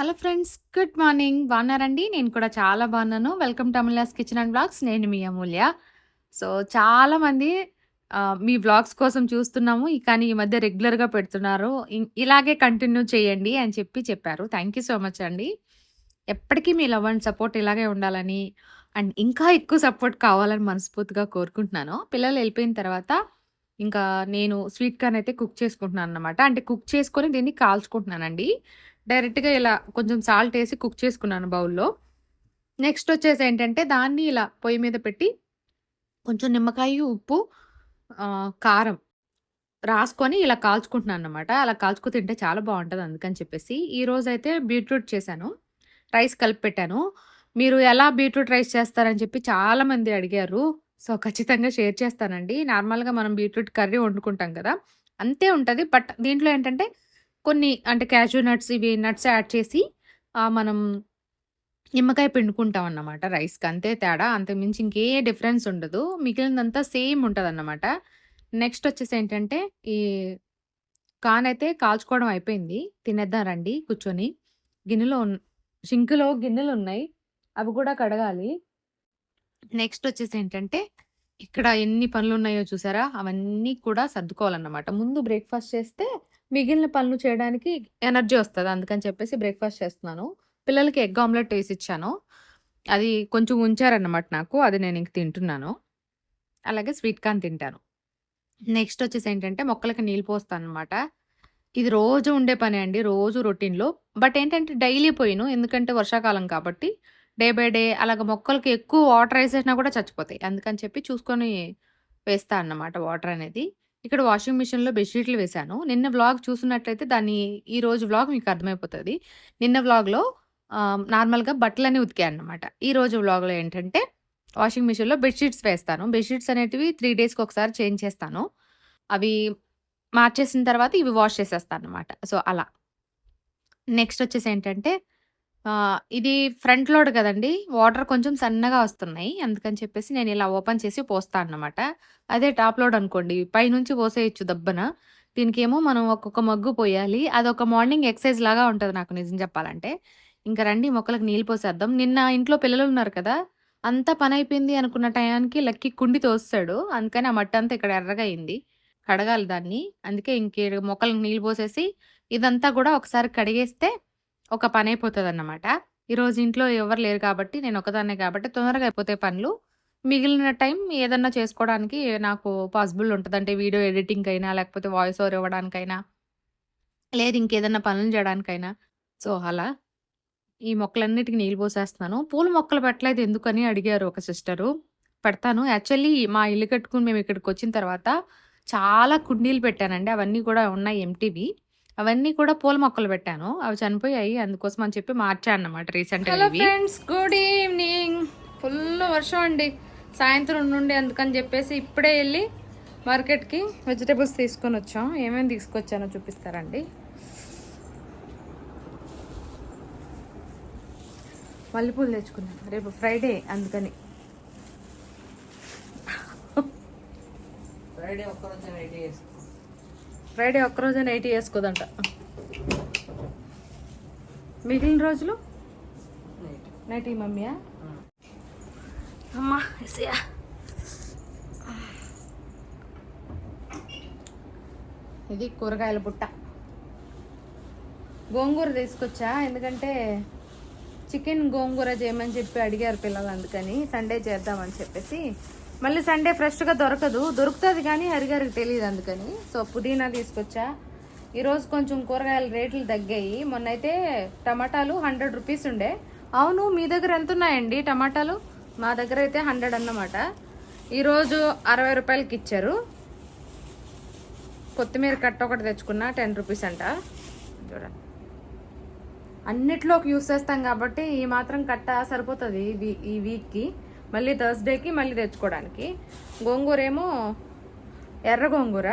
Hello friends good morning. బాగున్నారండి? నేను కూడా చాలా బాగున్నాను. Welcome Tamila's kitchen and blogs. నేను మీ అమూల్య. సో చాలామంది మీ వ్లాగ్స్ కోసం చూస్తున్నాము. ఈ- కానీ ఈ మధ్య రెగ్యులర్గా పెడుతున్నారు. ఇలాగే కంటిన్యూ చేయండి అని చెప్పి చెప్పారు. థ్యాంక్ యూ సో మచ్ అండి. ఎప్పటికీ మీ లవ్ అండ్ సపోర్ట్ ఇలాగే ఉండాలని అండ్ ఇంకా ఎక్కువ సపోర్ట్ కావాలని మనస్ఫూర్తిగా కోరుకుంటున్నాను. పిల్లలు వెళ్ళిపోయిన తర్వాత ఇంకా నేను స్వీట్ కార్న్ అయితే కుక్ చేసుకుంటున్నాను అనమాట అంటే కుక్ చేసుకొని దీన్ని కాల్చుకుంటున్నానండి. డైరెక్ట్‌గా ఇలా కొంచెం సాల్ట్ వేసి కుక్ చేసుకున్నాను బౌల్‌లో. నెక్స్ట్ వచ్చేసి ఏంటంటే దాన్ని ఇలా పొయ్యి మీద పెట్టి కొంచెం నిమ్మకాయ, ఉప్పు, కారం రాసుకొని ఇలా కాల్చుకుంటున్నాను అనమాట అలా కాల్చుకు తింటే చాలా బాగుంటుంది అందుకని చెప్పేసి. ఈరోజైతే బీట్రూట్ చేశాను. రైస్ కలిపి పెట్టాను. మీరు ఎలా బీట్రూట్ రైస్ చేస్తారని చెప్పి చాలామంది అడిగారు. సో, ఖచ్చితంగా షేర్ చేస్తానండి. నార్మల్‌గా మనం బీట్రూట్ కర్రీ వండుకుంటాం కదా! అంతే ఉంటుంది బట్ దీంట్లో ఏంటంటే కొన్ని అంటే క్యాజువల్ నట్స్ ఇవి నట్స్ యాడ్ చేసి మనం నిమ్మకాయ పిండుకుంటాం అన్నమాట రైస్‌కి. అంతే తేడా. అంతకుమించి ఇంకే డిఫరెన్స్ ఉండదు. మిగిలినదంతా సేమ్ ఉంటదన్నమాట. నెక్స్ట్ వచ్చేసి ఏంటంటే ఈ కానైతే అయితే కాల్చుకోవడం అయిపోయింది. తినేద్దాం రండి కూర్చొని. గిన్నెలో ఉన్ గిన్నెలు ఉన్నాయి అవి కూడా కడగాలి. నెక్స్ట్ వచ్చేసి ఏంటంటే ఇక్కడ ఎన్ని పనులు ఉన్నాయో చూసారా? అవన్నీ కూడా సర్దుకోవాలన్నమాట. ముందు బ్రేక్‌ఫాస్ట్ చేస్తే మిగిలిన పనులు చేయడానికి ఎనర్జీ వస్తుంది అందుకని చెప్పేసి బ్రేక్‌ఫాస్ట్ చేస్తున్నాను. పిల్లలకి ఎగ్ ఆమ్లెట్ వేసి ఇచ్చాను అది కొంచెం ఉంచారన్నమాట నాకు. అది నేను ఇంక తింటున్నాను. అలాగే స్వీట్ కార్న్ తింటాను. నెక్స్ట్ వచ్చేసి ఏంటంటే మొక్కలకి నీళ్ళు పోస్తాను అనమాట ఇది రోజు ఉండే పని అండి. రోజు రొటీన్‌లో. బట్ ఏంటంటే డైలీ పోయిను ఎందుకంటే వర్షాకాలం కాబట్టి డే బై డే అలాగ మొక్కలకి ఎక్కువ వాటర్ వేసేసినా కూడా చచ్చిపోతాయి. అందుకని చెప్పి చూసుకొని వేస్తా అన్నమాట వాటర్ అనేది. ఇక్కడ వాషింగ్ మిషన్‌లో బెడ్‌షీట్లు వేశాను. నిన్న వ్లాగ్ చూసినట్లయితే దాన్ని ఈరోజు వ్లాగ్ మీకు అర్థమైపోతుంది నిన్న వ్లాగ్‌లో నార్మల్‌గా బట్టలన్నీ ఉతికానన్నమాట. ఈరోజు వ్లాగ్‌లో ఏంటంటే వాషింగ్ మిషన్‌లో బెడ్‌షీట్స్ వేస్తాను. బెడ్‌షీట్స్ అనేటివి త్రీ డేస్‌కి ఒకసారి చేంజ్ చేస్తాను. అవి మార్చేసిన తర్వాత ఇవి వాష్ చేసేస్తాను అనమాట సో, అలా. నెక్స్ట్ వచ్చేసి ఏంటంటే ఇది ఫ్రంట్ లోడ్ కదండీ! వాటర్ కొంచెం సన్నగా వస్తున్నాయి. అందుకని చెప్పేసి నేను ఇలా ఓపెన్ చేసి పోస్తా అన్నమాట. అదే టాప్ లోడ్ అనుకోండి పైనుంచి పోసేయొచ్చు దబ్బన. దీనికేమో మనం ఒక్కొక్క మగ్గు పోయాలి. అదొక మార్నింగ్ ఎక్సర్సైజ్ లాగా ఉంటది నాకు నిజం చెప్పాలంటే. ఇంక రండి మొక్కలకు నీళ్ళు పోసేద్దాం. నిన్న ఇంట్లో పిల్లలున్నారు కదా! అంతా పనైపోయింది అనుకున్న టయానికి లక్కీ కుండి తోసేసాడు. అందుకని ఆ మట్టంతా ఇక్కడ ఎర్రగా అయింది. కడగాలి దాన్ని. అందుకే ఇంక మొక్కలకు నీళ్ళు పోసేసి ఇదంతా కూడా ఒకసారి కడిగేస్తే ఒక పని అయిపోతుంది అన్నమాట ఈరోజు ఇంట్లో ఎవరు లేరు కాబట్టి నేను ఒకదాన్నే కాబట్టి తొందరగా అయిపోతే పనులు. మిగిలిన టైం ఏదన్నా చేసుకోవడానికి నాకు పాసిబుల్ ఉంటుంది అంటే వీడియో అయినా లేకపోతే వాయిస్ ఓవర్ ఇవ్వడానికైనా లేదు ఇంకేదన్నా పనులు చేయడానికైనా. సో, అలా. ఈ మొక్కలన్నిటికి నీళ్ళు పోసేస్తున్నాను. పూల మొక్కలు పెట్టలేదు ఎందుకని అడిగారు ఒక సిస్టరు. పెడతాను. యాక్చువల్లీ మా ఇల్లు కట్టుకొని మేము ఇక్కడికి వచ్చిన తర్వాత చాలా కుండీలు పెట్టానండి. అవన్నీ కూడా ఉన్నాయి ఎంటీవి అవన్నీ కూడా పూల మొక్కలు పెట్టాను. అవి చనిపోయాయి. అందుకోసం అని చెప్పి మార్చా అన్నమాట రీసెంట్‌గా hello. Friends good evening. Full వర్షం అండి. సాయంత్రం నుండి అందుకని చెప్పేసి ఇప్పుడే వెళ్ళి మార్కెట్కి వెజిటేబుల్స్ తీసుకొని వచ్చాం. ఏమేమి తీసుకొచ్చానో చూపిస్తారండి. మల్లెపూలు తెచ్చుకున్నాను. రేపు ఫ్రైడే అందుకని. ఫ్రైడే ఒక్కరోజు ఫ్రైడే ఒక్కరోజు నైటీ వేసుకోదంట మిగిలిన రోజులు? నైట్ ఈ మమ్మీయా? అమ్మా ఎసయా ఇది కూరగాయల బుట్ట. గోంగూర తీసుకొచ్చా? ఎందుకంటే చికెన్ గోంగూర చేయమని చెప్పి అడిగారు పిల్లలు అందుకని సండే చేద్దామని చెప్పేసి మళ్ళీ సండే ఫ్రెష్గా దొరకదు. దొరుకుతుంది కానీ హరిగారికి తెలియదు అందుకని. సో పుదీనా తీసుకొచ్చా. ఈరోజు కొంచెం కూరగాయల రేట్లు తగ్గాయి. మొన్నైతే టమాటాలు హండ్రెడ్ రూపీస్ ఉండే. అవును మీ దగ్గర ఎంత ఉన్నాయండి టమాటాలు? మా దగ్గర అయితే హండ్రెడ్ అన్నమాట. ఈరోజు అరవై రూపాయలకి ఇచ్చారు. కొత్తిమీర కట్ట ఒకటి తెచ్చుకున్నా టెన్ రూపీస్ అంట. చూడండి. అన్నిట్లోకి యూస్ చేస్తాం కాబట్టి ఈ మాత్రం కట్ట సరిపోతుంది ఈ వీ- ఈ వీక్కి. మళ్ళీ థర్స్డేకి మళ్ళీ తెచ్చుకోవడానికి. గోంగూర ఏమో ఎర్ర గోంగూర.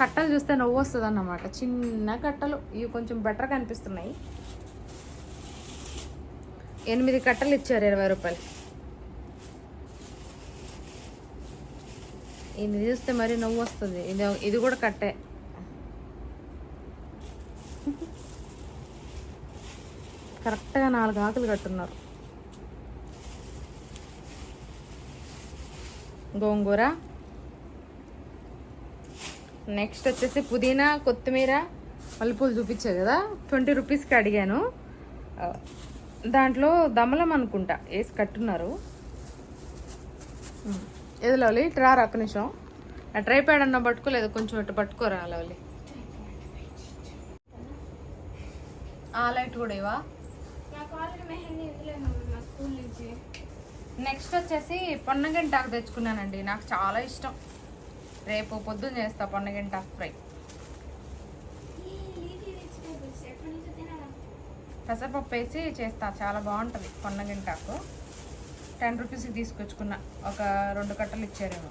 కట్టలు చూస్తే నవ్వు వస్తుంది అన్నమాట చిన్న కట్టలు. ఇవి కొంచెం బెటర్గా అనిపిస్తున్నాయి. ఎనిమిది కట్టలు ఇచ్చారు ఇరవై రూపాయలు. ఇది చూస్తే మరి నవ్వు వస్తుంది. ఇది ఇది కూడా కట్టే. కరెక్ట్గా నాలుగు ఆకులు కట్టున్నారు. గోంగూర. నెక్స్ట్ వచ్చేసి పుదీనా కొత్తిమీర మల్లెపూలు చూపించా కదా. ట్వంటీ రూపీస్కి అడిగాను. దాంట్లో దమలం అనుకుంటా. వేసి కట్టున్నారు. ఏది లవ్లీ? ట్రార్ రా ఒక్క నిమిషం. ఆ ట్రై ప్యాడ్ అన్న పట్టుకోలేదు కొంచెం ఇటు పట్టుకోరా లవ్లీ? ఆ లైట్ కూడా ఇవా నెక్స్ట్ వచ్చేసి పొన్నగంటాకు తెచ్చుకున్నానండి. నాకు చాలా ఇష్టం. రేపు పొద్దున్న చేస్తా పొన్నగంటాకు ఫ్రై. పెసరపప్పు వేసి చేస్తా. చాలా బాగుంటుంది పొన్నగంటాకు. టెన్ రూపీస్కి తీసుకొచ్చుకున్నా. ఒక రెండు కట్టలు ఇచ్చారేమో.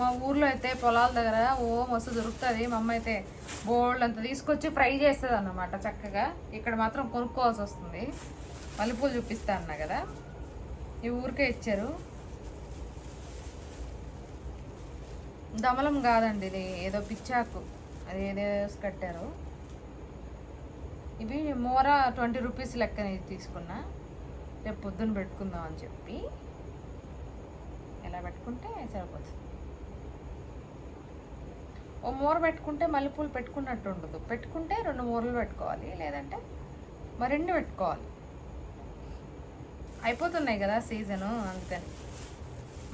మా ఊర్లో అయితే పొలాల దగ్గర ఓ మస్తు దొరుకుతుంది. మా అమ్మ అయితే బోల్డ్ అంత తీసుకొచ్చి ఫ్రై చేస్తుంది అన్నమాట చక్కగా. ఇక్కడ మాత్రం కొనుక్కోవాల్సి వస్తుంది. మల్లెపూలు చూపిస్తా అన్నా కదా. ఈ ఊరికే ఇచ్చారు. దమలం కాదండి ఇది ఏదో పిచ్చాకు. అది ఏదో కట్టారు. ఇవి మోర ట్వంటీ రూపీస్ లెక్కన ఇది తీసుకున్నా. రేపు పొద్దున్న పెట్టుకుందాం అని చెప్పి. ఇలా పెట్టుకుంటే సరిపోతుంది. ఓ మూర పెట్టుకుంటే మల్లెపూలు పెట్టుకున్నట్టు ఉండదు. పెట్టుకుంటే రెండు మూరలు పెట్టుకోవాలి లేదంటే మరిన్ని పెట్టుకోవాలి. అయిపోతున్నాయి కదా సీజను అందుకని.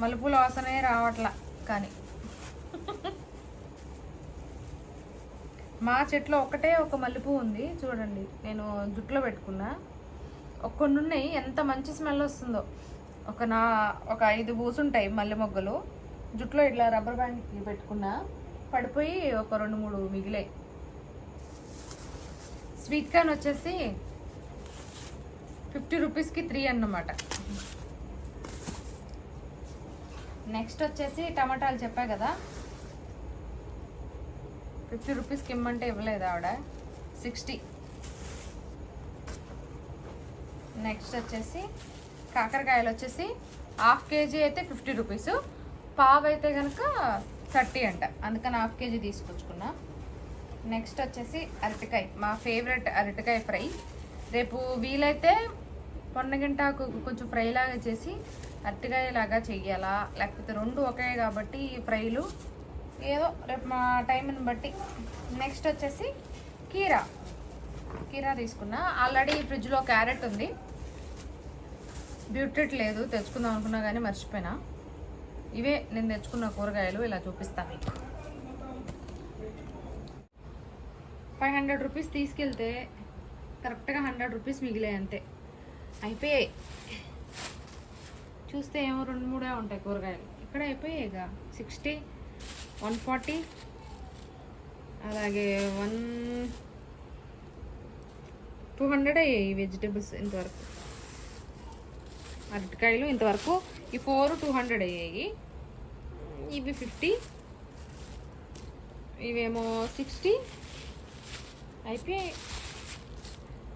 మలుపుల వాసనే రావట్లా కానీ. మా చెట్లో ఒకటే ఒక మల్లెపూ ఉంది చూడండి నేను జుట్టులో పెట్టుకున్నా. ఒక కొన్ని ఉన్నాయి ఎంత మంచి స్మెల్ వస్తుందో. ఒక నా ఒక ఐదు బూసుంటాయి మల్లె మొగ్గలు. జుట్టులో ఇట్లా రబ్బర్ బ్యాండ్కి పెట్టుకున్నా. పడిపోయి ఒక రెండు మూడు మిగిలాయి. స్వీట్ కార్న్ వచ్చేసి ఫిఫ్టీ రూపీస్కి త్రీ అన్నమాట. నెక్స్ట్ వచ్చేసి టమాటాలు చెప్పా కదా. ఫిఫ్టీ రూపీస్కి ఇమ్మంటే ఇవ్వలేదు ఆవిడ. సిక్స్టీ. నెక్స్ట్ వచ్చేసి కాకరకాయలు వచ్చేసి హాఫ్ కేజీ అయితే ఫిఫ్టీ రూపీస్. పావు అయితే కనుక థర్టీ అంట. అందుకని హాఫ్ కేజీ తీసుకొచ్చుకున్నా. నెక్స్ట్ వచ్చేసి అరటికాయ. మా ఫేవరెట్ అరటికాయ ఫ్రై. రేపు వీలైతే పొన్నగింటాకు కొంచెం ఫ్రై లాగా చేసి అరటికాయలాగా చెయ్యాలా? లేకపోతే రెండు ఒకే కాబట్టి ఈ ఫ్రైలు. ఏదో రేపు మా టైంని బట్టి. నెక్స్ట్ వచ్చేసి కీరా. కీరా తీసుకున్నా. ఆల్రెడీ ఫ్రిడ్జ్లో క్యారెట్ ఉంది. బ్యూటెట్ లేదు. తెచ్చుకుందాం అనుకున్నా కానీ మర్చిపోయినా. ఇవే నేను తెచ్చుకున్న కూరగాయలు. ఇలా చూపిస్తాను మీకు. ఫైవ్ హండ్రెడ్ రూపీస్ తీసుకెళ్తే కరెక్ట్గా హండ్రెడ్ రూపీస్ మిగిలాయి అంతే. అయిపోయాయి. చూస్తే ఏమో రెండు మూడే ఉంటాయి కూరగాయలు. ఇక్కడ అయిపోయాయిగా. సిక్స్టీ వన్ ఫార్టీ అలాగే వన్ టూ హండ్రెడ్ అయ్యాయి వెజిటేబుల్స్ ఇంతవరకు. అరటికాయలు ఇంతవరకు ఈ ఫోర్ టూ హండ్రెడ్ అయ్యాయి. ఇవి ఫిఫ్టీ ఇవేమో సిక్స్టీ అయిపోయాయి.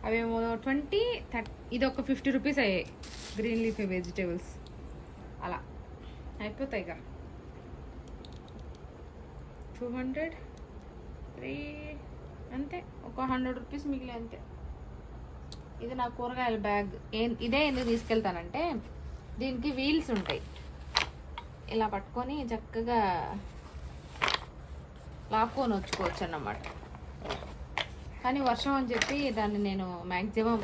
అవేమో ట్వంటీ థర్టీ ఇది ఒక ఫిఫ్టీ రూపీస్ అయ్యాయి గ్రీన్ లీఫీ వెజిటేబుల్స్. అలా. అయిపోతాయి ఇక. టూ హండ్రెడ్ త్రీ అంతే. ఒక హండ్రెడ్ రూపీస్ మిగిలి అంతే. ఇది నా కూరగాయల బ్యాగ్. ఏం ఇదే ఎందుకు తీసుకెళ్తానంటే దీనికి వీల్స్ ఉంటాయి. ఇలా పట్టుకొని చక్కగా లాక్కొని వచ్చుకోవచ్చు అన్నమాట కానీ వర్షం అని చెప్పి దాన్ని నేను మ్యాక్సిమం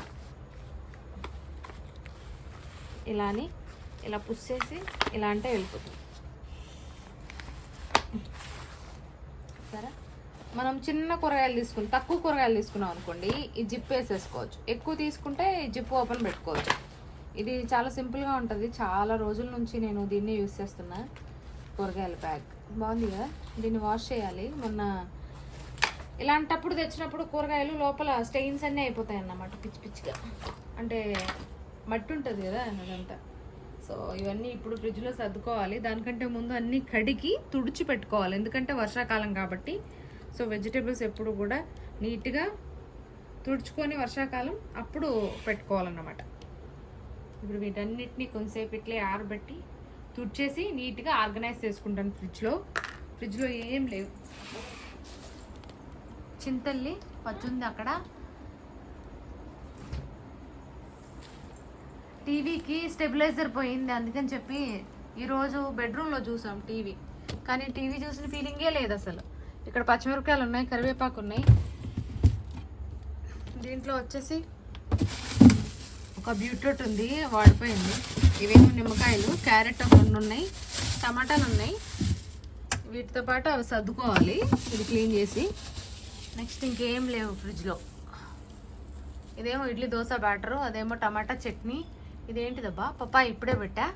ఇలా అని ఇలా పుష్ చేసి ఇలా అంటే వెళ్ళిపోతుంది. సరే? మనం చిన్న కూరగాయలు తీసుకుని తక్కువ కూరగాయలు తీసుకున్నాం అనుకోండి ఈ జిప్ వేసేసుకోవచ్చు. ఎక్కువ తీసుకుంటే ఈ జిప్ ఓపెన్ పెట్టుకోవచ్చు. ఇది చాలా సింపుల్గా ఉంటుంది. చాలా రోజుల నుంచి నేను దీన్ని యూస్ చేస్తున్నా కూరగాయల ప్యాక్ బాగుంది కదా? దీన్ని వాష్ చేయాలి. మొన్న ఇలాంటప్పుడు తెచ్చినప్పుడు కూరగాయలు లోపల స్టెయిన్స్ అన్నీ అయిపోతాయి అన్నమాట పిచ్చి పిచ్చిగా. అంటే మట్టి ఉంటుంది కదా అదంతా. సో ఇవన్నీ ఇప్పుడు ఫ్రిడ్జ్లో సర్దుకోవాలి. దానికంటే ముందు అన్నీ కడిగి తుడిచి పెట్టుకోవాలి. ఎందుకంటే వర్షాకాలం కాబట్టి. సో వెజిటేబుల్స్ ఎప్పుడు కూడా నీట్గా తుడుచుకొని వర్షాకాలం అప్పుడు పెట్టుకోవాలన్నమాట. ఇప్పుడు వీటన్నిటిని కొంతసేపు ఇట్లే ఆరబెట్టి తుడిచేసి నీట్గా ఆర్గనైజ్ చేసుకుంటాను ఫ్రిడ్జ్లో ఫ్రిడ్జ్లో ఏం లేవు. చింతల్లి పచ్చుంది అక్కడ. టీవీకి స్టెబిలైజర్ పోయింది అందుకని చెప్పి ఈరోజు బెడ్రూమ్లో చూసాం టీవీ. కానీ టీవీ చూసిన ఫీలింగే లేదు అసలు. ఇక్కడ పచ్చిమిరపకాయలు ఉన్నాయి కరివేపాకు ఉన్నాయి. దీంట్లో వచ్చేసి ఒక బీట్రూట్ ఉంది వాడిపోయింది. ఇవేమో నిమ్మకాయలు క్యారెట్ రెండు ఉన్నాయి టమాటాలు ఉన్నాయి. వీటితో పాటు అవి సర్దుకోవాలి ఇది క్లీన్ చేసి. నెక్స్ట్ ఇంకేం లేవు ఫ్రిడ్జ్లో. ఇదేమో ఇడ్లీ దోశ బ్యాటరు అదేమో టమాటా చట్నీ ఇదేంటిదబ్బా? పప్పా ఇప్పుడే పెట్టా.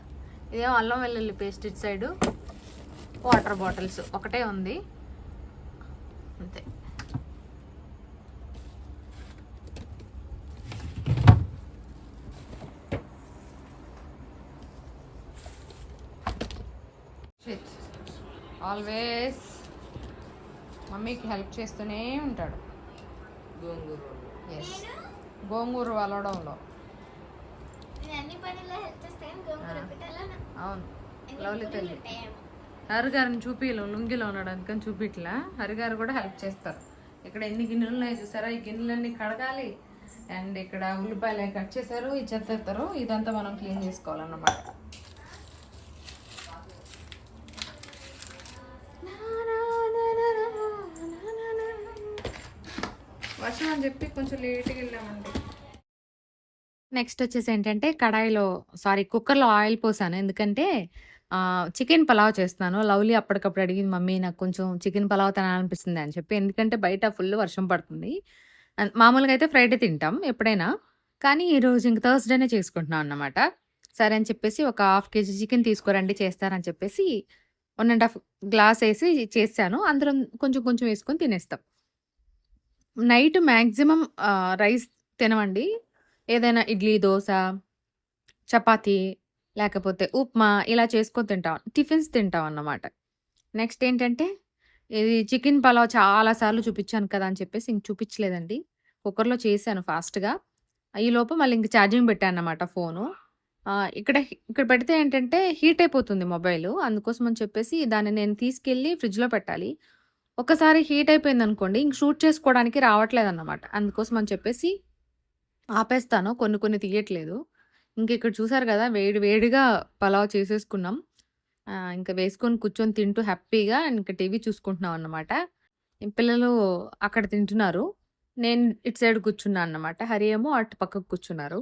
ఇదేమో అల్లం వెల్లుల్లి పేస్ట్ ఇటు సైడు. Water bottles. ఒకటే ఉంది. అంతే. ఆల్వేస్ మమ్మీకి హెల్ప్ చేస్తూనే ఉంటాడు. గోంగూర ఎస్ గోంగూర వలవడంలో నేను అన్ని పనుల్లో హెల్ప్ చేస్తాను గోంగూర పెట్టాలా అవును. లవ్లీ తల్లి. హరిగారిని చూపిలో లుంగిలో ఉన్నాడు అందుకని చూపిట్లా హరిగారు కూడా హెల్ప్ చేస్తారు. ఇక్కడ ఎన్ని గిన్నెలు ఉన్నాయి చూసారా? ఈ గిన్నెలన్నీ కడగాలి. అండ్ ఇక్కడ ఉల్లిపాయలు కట్ చేశారు ఈ చెత్త ఎత్తారు ఇదంతా మనం క్లీన్ చేసుకోవాలన్నమాట. వర్షం అని చెప్పి కొంచెం లేట్గా వెళ్ళామండి. నెక్స్ట్ వచ్చేసి ఏంటంటే కడాయిలో సారీ కుక్కర్లో ఆయిల్ పోసాను. ఎందుకంటే చికెన్ పలావ్ చేస్తున్నాను. లవ్లీ అప్పటికప్పుడు అడిగింది మమ్మీ నాకు కొంచెం చికెన్ పలావ్ తినాలనిపిస్తుంది అని చెప్పి. ఎందుకంటే బయట ఫుల్ వర్షం పడుతుంది. మామూలుగా అయితే ఫ్రైడే తింటాం ఎప్పుడైనా. కానీ ఈరోజు ఇంక థర్స్డేనే చేసుకుంటున్నాం అన్నమాట. సరే అని చెప్పేసి ఒక హాఫ్ కేజీ చికెన్ తీసుకురండి చేస్తారని చెప్పేసి వన్ అండ్ హాఫ్ గ్లాస్ వేసి చేశాను అందరం కొంచెం కొంచెం వేసుకొని తినేస్తాం. నైట్ మ్యాక్సిమం రైస్ తినవండి ఏదైనా ఇడ్లీ దోశ చపాతీ లేకపోతే ఉప్మా ఇలా చేసుకొని తింటాం. టిఫిన్స్ తింటాం అన్నమాట. నెక్స్ట్ ఏంటంటే ఇది చికెన్ పలావ్ చాలా సార్లు చూపించాను కదా అని చెప్పేసి ఇంక చూపించలేదండి. కుక్కర్లో చేశాను ఫాస్ట్గా. ఈ లోపు మళ్ళీ ఇంక ఛార్జింగ్ పెట్టాను అన్నమాట ఫోను. ఇక్కడ ఇక్కడ పెడితే ఏంటంటే హీట్ అయిపోతుంది మొబైల్. అందుకోసం అని చెప్పేసి దాన్ని నేను తీసుకెళ్ళి ఫ్రిడ్జ్లో పెట్టాలి. ఒకసారి హీట్ అయిపోయింది అనుకోండి ఇంక షూట్ చేసుకోవడానికి రావట్లేదు అన్నమాట అందుకోసం అని చెప్పేసి ఆపేస్తాను. కొన్ని కొన్ని తీయట్లేదు. ఇంక ఇక్కడ చూసారు కదా వేడి వేడిగా పలావ్ చేసేసుకున్నాం. ఇంకా వేసుకొని కూర్చొని తింటూ హ్యాపీగా ఇంకా టీవీ చూసుకుంటున్నాం అన్నమాట. పిల్లలు అక్కడ తింటున్నారు. నేను ఇటు సైడ్ కూర్చున్నాను అన్నమాట. హరి ఏమో అటు పక్కకు కూర్చున్నారు.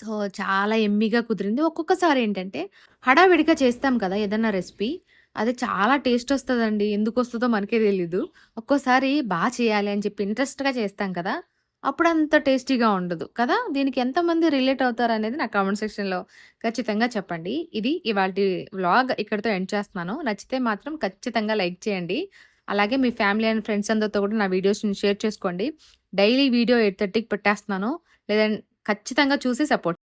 సో చాలా ఎమ్మిగా కుదిరింది. ఒక్కొక్కసారి ఏంటంటే హడావిడిగా చేస్తాం కదా ఏదన్నా రెసిపీ అది చాలా టేస్ట్ వస్తుందండి. ఎందుకు వస్తుందో మనకే తెలీదు. ఒక్కోసారి బాగా చేయాలి అని చెప్పి ఇంట్రెస్ట్గా చేస్తాం కదా. అప్పుడు అంత టేస్టీగా ఉండదు కదా? దీనికి ఎంతమంది రిలేట్ అవుతారు అనేది నా కామెంట్ సెక్షన్లో ఖచ్చితంగా చెప్పండి. ఇది ఇవాళ వ్లాగ్ ఇక్కడితో ఎండ్ చేస్తున్నాను. నచ్చితే మాత్రం ఖచ్చితంగా లైక్ చేయండి. అలాగే మీ ఫ్యామిలీ అండ్ ఫ్రెండ్స్ అందరితో కూడా నా వీడియోస్ని షేర్ చేసుకోండి. డైలీ వీడియో ఎయిట్ థర్టీకి పెట్టేస్తున్నాను. లేదంటే ఖచ్చితంగా చూసి సపోర్ట్